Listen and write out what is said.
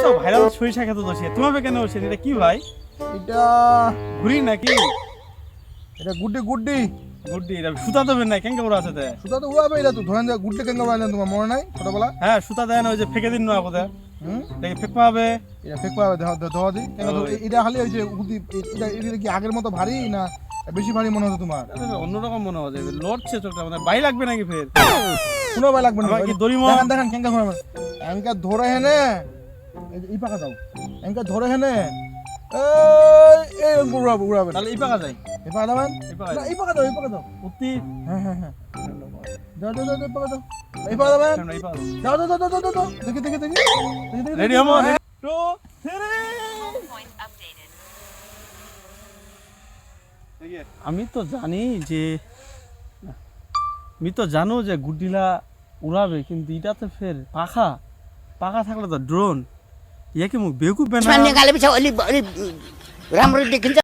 সরিষা খেতে দোষে তোমাকে কেন এটা কি ভাই এটা ঘুরি নাকি এটা গুড্ডি গুড্ডি গুড্ডি এটা সুতা দেবেন না কেন বড় আছে? সুতা তো উড়াবে এটা তো ধরেন গুড্ডি কেন তোমার মনে নাই ছোটবেলা হ্যাঁ সুতা দেয় না ওই যে ফেকে দিন না কোথায় হুম দেখে ফেকপা হবে এটা ফেক পাবে দেওয়া দি। এটা খালি ওই যে এটা এটা কি আগের মতো ভারী না বেশি ভারী মনে হতো তোমার অন্যরকম মনে হচ্ছে লড়ছে চোখটা মানে বাই লাগবে নাকি ফের কোনো বাই লাগবে না কি দড়ি মন? দেখেন কেঙ্কা ধরে হেনে এই পাকা দাও। এঙ্কা ধরে হেনে এই এই উড়াবে উড়াবে তাহলে এই পাকা যায় এই পাকা দাবেন না এই পাকা দাও এই পাকা দাও। উত্তি হ্যাঁ হ্যাঁ হ্যাঁ। দাও দাও দাও এই পাকা দাও। এই পাকা দাবেন সামনে এই পাকা দাও? দাও দাও দাও দাও দাও দেখি দেখি দেখি। দেখি, দেখি, রেডি হমো হ্যাঁ। টু থ্রি আমি তো জানি যে আমি তো জানো যে গুডিলা উড়াবে কিন্তু এটা তো ফের পাখা। পাখা থাকলে তো ড্রোন यहाँ कि म बेकुप बनायो निकालेपछि अलि अलि राम्रो देखिन्छ।